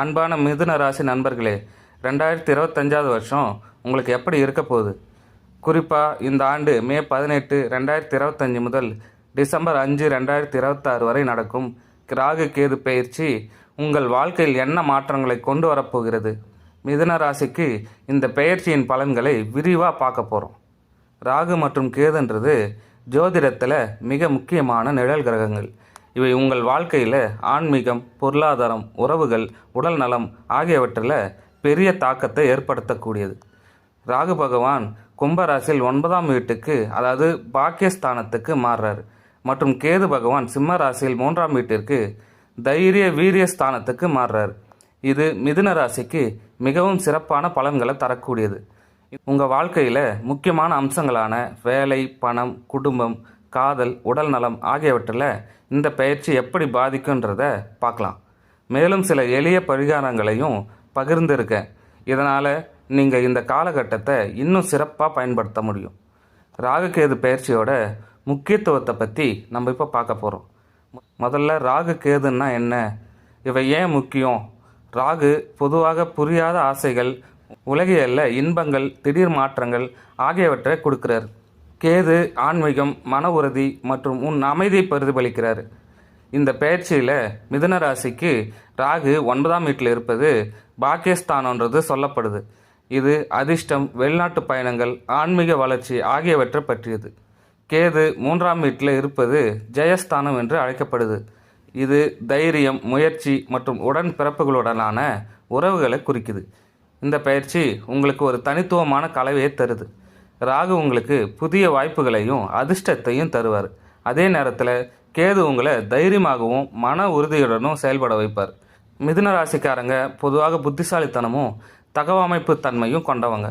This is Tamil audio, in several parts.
அன்பான மிதுன ராசி நண்பர்களே ரெண்டாயிரத்தி இருபத்தஞ்சாவது வருஷம் உங்களுக்கு எப்படி இருக்க போகுது? குறிப்பாக இந்த ஆண்டு மே பதினெட்டு ரெண்டாயிரத்தி இருபத்தஞ்சி முதல் டிசம்பர் அஞ்சு ரெண்டாயிரத்தி இருபத்தாறு வரை நடக்கும் ராகு கேது பயிற்சி உங்கள் வாழ்க்கையில் என்ன மாற்றங்களை கொண்டு வரப்போகிறது? மிதுன ராசிக்கு இந்த பெயர்ச்சியின் பலன்களை விரிவாக பார்க்க போகிறோம் ராகு மற்றும் கேதுன்றது ஜோதிடத்தில் மிக முக்கியமான நிழல் கிரகங்கள். இவை உங்கள் வாழ்க்கையில் ஆன்மீகம் பொருளாதாரம் உறவுகள் உடல் நலம் ஆகியவற்றில் பெரிய தாக்கத்தை ஏற்படுத்தக்கூடியது. ராகு பகவான் கும்பராசியில் ஒன்பதாம் வீட்டுக்கு அதாவது பாக்கியஸ்தானத்துக்கு மாறுறார். மற்றும் கேது பகவான் சிம்ம ராசியில் மூன்றாம் வீட்டிற்கு தைரிய வீரிய ஸ்தானத்துக்கு மாறுறார். இது மிதுன ராசிக்கு மிகவும் சிறப்பான பலன்களை தரக்கூடியது. உங்கள் வாழ்க்கையில் முக்கியமான அம்சங்களான வேலை பணம் குடும்பம் காதல் உடல் நலம் ஆகியவற்றில் இந்த பயிற்சி எப்படி பாதிக்குன்றத பார்க்கலாம். மேலும் சில எளிய பரிகாரங்களையும் பகிர்ந்திருக்கேன் இதனால் நீங்கள் இந்த காலகட்டத்தை இன்னும் சிறப்பாக பயன்படுத்த முடியும். ராகுகேது பயிற்சியோட முக்கியத்துவத்தை பற்றி நம்ம இப்போ பார்க்க போகிறோம் முதல்ல ராகு கேதுன்னா என்ன? இவை ஏன் முக்கியம்? ராகு பொதுவாக புரியாத ஆசைகள் உலகியல்ல இன்பங்கள் திடீர் மாற்றங்கள் ஆகியவற்றை கொடுக்குறாரு. கேது ஆன்மீகம் மன உறுதி மற்றும் உன் அமைதியை பிரதிபலிக்கிறார். இந்த பயிற்சியில் மிதுன ராசிக்கு ராகு ஒன்பதாம் வீட்டில் இருப்பது பாக்கியஸ்தானன்றது சொல்லப்படுது. இது அதிர்ஷ்டம் வெளிநாட்டு பயணங்கள் ஆன்மீக வளர்ச்சி ஆகியவற்றை பற்றியது. கேது மூன்றாம் வீட்டில் இருப்பது ஜெயஸ்தானம் என்று அழைக்கப்படுது. இது தைரியம் முயற்சி மற்றும் உடன் பிறப்புகளுடனான உறவுகளை குறிக்குது. இந்த பயிற்சி உங்களுக்கு ஒரு தனித்துவமான கலவையை தருது. ராகு உங்களுக்கு புதிய வாய்ப்புகளையும் அதிர்ஷ்டத்தையும் தருவார். அதே நேரத்தில் கேது உங்களை தைரியமாகவும் மன உறுதியுடனும் செயல்பட வைப்பார். மிதுன ராசிக்காரங்க பொதுவாக புத்திசாலித்தனமும் தகவமைப்பு தன்மையும் கொண்டவங்க.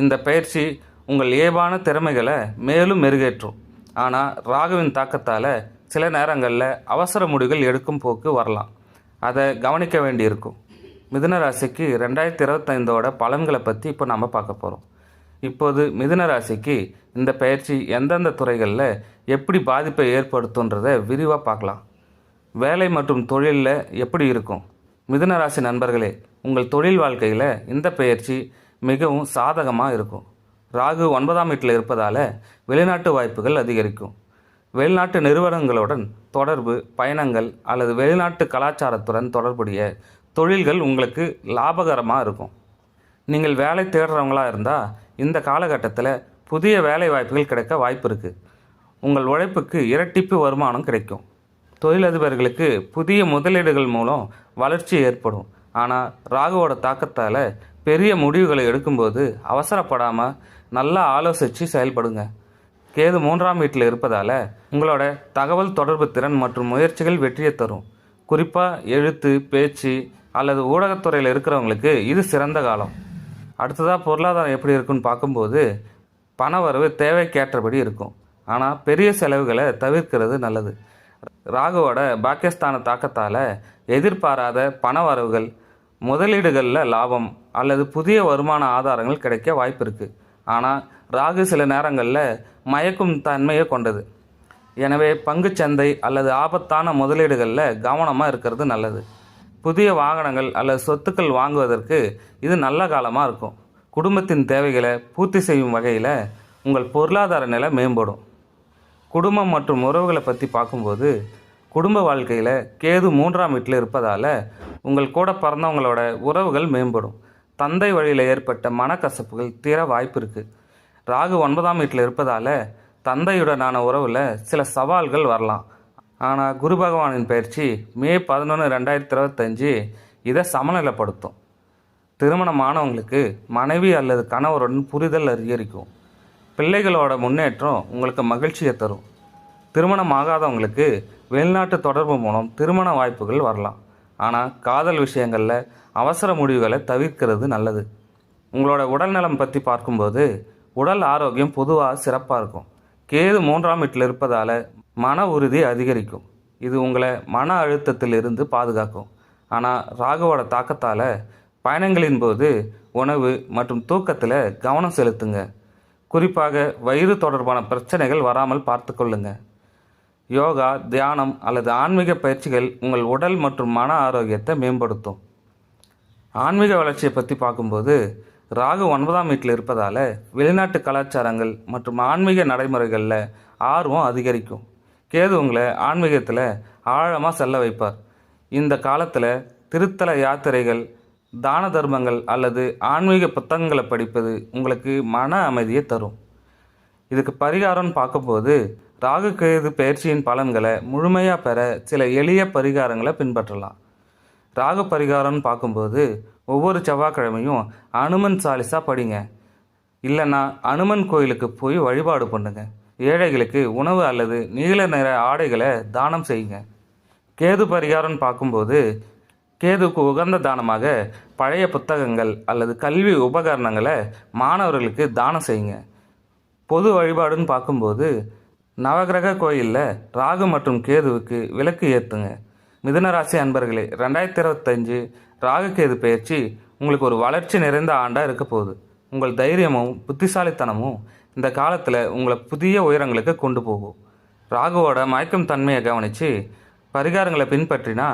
இந்த பயிற்சி உங்கள் இயல்பான திறமைகளை மேலும் மெருகேற்றும். ஆனால் ராகுவின் தாக்கத்தால் சில நேரங்களில் அவசர முடிவுகள் எடுக்கும் போக்கு வரலாம். அதை கவனிக்க வேண்டியிருக்கும். மிதுன ராசிக்கு ரெண்டாயிரத்தி இருபத்தைந்தோட பலன்களை பற்றி இப்போ நம்ம பார்க்க போகிறோம் இப்போது மிதுன ராசிக்கு இந்த பயிற்சி எந்தெந்த துறைகளில் எப்படி பாதிப்பை ஏற்படுத்துன்றதை விரிவாக பார்க்கலாம். வேலை மற்றும் தொழிலில் எப்படி இருக்கும்? மிதுன ராசி நண்பர்களே உங்கள் தொழில் வாழ்க்கையில் இந்த பயிற்சி மிகவும் சாதகமாக இருக்கும். ராகு ஒன்பதாம் வீட்டில் இருப்பதால் வெளிநாட்டு வாய்ப்புகள் அதிகரிக்கும். வெளிநாட்டு நிறுவனங்களுடன் தொடர்பு பயணங்கள் அல்லது வெளிநாட்டு கலாச்சாரத்துடன் தொடர்புடைய தொழில்கள் உங்களுக்கு லாபகரமாக இருக்கும். நீங்கள் வேலை தேடுறவங்களாக இருந்தால் இந்த காலகட்டத்தில் புதிய வேலை வாய்ப்புகள் கிடைக்க வாய்ப்பு இருக்குது உங்கள் உழைப்புக்கு இரட்டிப்பு வருமானம் கிடைக்கும். தொழிலதிபர்களுக்கு புதிய முதலீடுகள் மூலம் வளர்ச்சி ஏற்படும். ஆனால் ராகுவோட தாக்கத்தால் பெரிய முடிவுகளை எடுக்கும்போது அவசரப்படாமல் நல்லா ஆலோசித்து செயல்படுங்க. கேது மூன்றாம் வீட்டில் இருப்பதால் உங்களோட தகவல் தொடர்பு திறன் மற்றும் முயற்சிகள் வெற்றியை தரும். குறிப்பாக எழுத்து பேச்சு அல்லது ஊடகத்துறையில் இருக்கிறவங்களுக்கு இது சிறந்த காலம். அடுத்ததாக பொருளாதாரம் எப்படி இருக்குன்னு பார்க்கும்போது பண வரவு தேவைக்கேற்றபடி இருக்கும். ஆனால் பெரிய செலவுகளை தவிர்க்கிறது நல்லது. ராகுவோட பாகிஸ்தான தாக்கத்தால் எதிர்பாராத பண வரவுகள் முதலீடுகளில் லாபம் அல்லது புதிய வருமான ஆதாரங்கள் கிடைக்க வாய்ப்பு இருக்குது ஆனால் ராகு சில நேரங்களில் மயக்கும் தன்மையை கொண்டது. எனவே பங்குச்சந்தை அல்லது ஆபத்தான முதலீடுகளில் கவனமாக இருக்கிறது நல்லது. புதிய வாகனங்கள் அல்லது சொத்துக்கள் வாங்குவதற்கு இது நல்ல காலமாக இருக்கும். குடும்பத்தின் தேவைகளை பூர்த்தி செய்யும் வகையில் உங்கள் பொருளாதார நிலை மேம்படும். குடும்பம் மற்றும் உறவுகளை பற்றி பார்க்கும்போது குடும்ப வாழ்க்கையில் கேது மூன்றாம் வீட்டில் இருப்பதால் உங்கள் கூட பிறந்தவங்களோட உறவுகள் மேம்படும். தந்தை வழியில் ஏற்பட்ட மனக்கசப்புகள் தீர வாய்ப்பு இருக்குது ராகு ஒன்பதாம் வீட்டில் இருப்பதால் தந்தையுடனான உறவில் சில சவால்கள் வரலாம். ஆனால் குரு பகவானின் பயிற்சி மே பதினொன்று ரெண்டாயிரத்தி இருபத்தஞ்சி இதை சமநிலைப்படுத்தும். திருமணமானவங்களுக்கு மனைவி அல்லது கணவருடன் புரிதல் அதிகரிக்கும். பிள்ளைகளோட முன்னேற்றம் உங்களுக்கு மகிழ்ச்சியை தரும். திருமணம் ஆகாதவங்களுக்கு வெளிநாட்டு தொடர்பு மூலம் திருமண வாய்ப்புகள் வரலாம். ஆனால் காதல் விஷயங்களில் அவசர முடிவுகளை தவிர்க்கிறது நல்லது. உங்களோட உடல்நலம் பற்றி பார்க்கும்போது உடல் ஆரோக்கியம் பொதுவாக சிறப்பாக இருக்கும். கேது மூன்றாம் வீட்டில் இருப்பதால் மன உறுதி அதிகரிக்கும். இது உங்களை மன அழுத்தத்திலிருந்து பாதுகாக்கும். ஆனால் ராகுவோட தாக்கத்தால் பயணங்களின் போது உணவு மற்றும் தூக்கத்தில் கவனம் செலுத்துங்க. குறிப்பாக வயிறு தொடர்பான பிரச்சனைகள் வராமல் பார்த்து கொள்ளுங்க. யோகா தியானம் அல்லது ஆன்மீக பயிற்சிகள் உங்கள் உடல் மற்றும் மன ஆரோக்கியத்தை மேம்படுத்தும். ஆன்மீக வளர்ச்சியை பற்றி பார்க்கும்போது ராகு ஒன்பதாம் வீட்டில் இருப்பதால் வெளிநாட்டு கலாச்சாரங்கள் மற்றும் ஆன்மீக நடைமுறைகளில் ஆர்வம் அதிகரிக்கும். கேது உங்களை ஆன்மீகத்தில் ஆழமாக செல்ல வைப்பார். இந்த காலத்தில் திருத்தல யாத்திரைகள் தான தர்மங்கள் அல்லது ஆன்மீக புத்தகங்களை படிப்பது உங்களுக்கு மன அமைதியை தரும். இதுக்கு பரிகாரம்னு பார்க்கும்போது ராகு கேது பயிற்சியின் பலன்களை முழுமையாக பெற சில எளிய பரிகாரங்களை பின்பற்றலாம். ராகு பரிகாரம்னு பார்க்கும்போது ஒவ்வொரு செவ்வாய்க்கிழமையும் அனுமன் சாலிசா படிங்க. இல்லைன்னா அனுமன் கோயிலுக்கு போய் வழிபாடு பண்ணுங்கள் ஏழைகளுக்கு உணவு அல்லது நீல நிற ஆடைகளை தானம் செய்யுங்க. கேது பரிகாரம்னு பார்க்கும்போது கேதுக்கு உகந்த தானமாக பழைய புத்தகங்கள் அல்லது கல்வி உபகரணங்களை மாணவர்களுக்கு தானம் செய்யுங்க. பொது வழிபாடுன்னு பார்க்கும்போது நவகிரக கோயிலில் ராகு மற்றும் கேதுவுக்கு விளக்கு ஏற்றுங்க மிதுனராசி அன்பர்களே ரெண்டாயிரத்தி இருபத்தஞ்சு ராகு கேது பயிற்சி உங்களுக்கு ஒரு வளர்ச்சி நிறைந்த ஆண்டாக இருக்க போகுது. உங்கள் தைரியமும் புத்திசாலித்தனமும் இந்த காலத்தில் உங்களை புதிய உயரங்களுக்கு கொண்டு போகும் ராகுவோட மயக்கும் தன்மையை கவனித்து பரிகாரங்களை பின்பற்றினா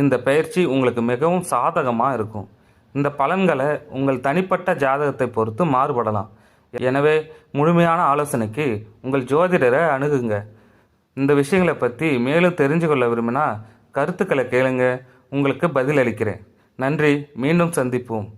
இந்த பயிற்சி உங்களுக்கு மிகவும் சாதகமாக இருக்கும். இந்த பலன்களை உங்கள் தனிப்பட்ட ஜாதகத்தை பொறுத்து மாறுபடலாம். எனவே முழுமையான ஆலோசனைக்கு உங்கள் ஜோதிடரை அணுகுங்க. இந்த விஷயங்களை பற்றி மேலும் தெரிஞ்சு கொள்ள விரும்பினா கருத்துக்களை கேளுங்க. உங்களுக்கு பதிலளிக்கிறேன். நன்றி. மீண்டும் சந்திப்போம்.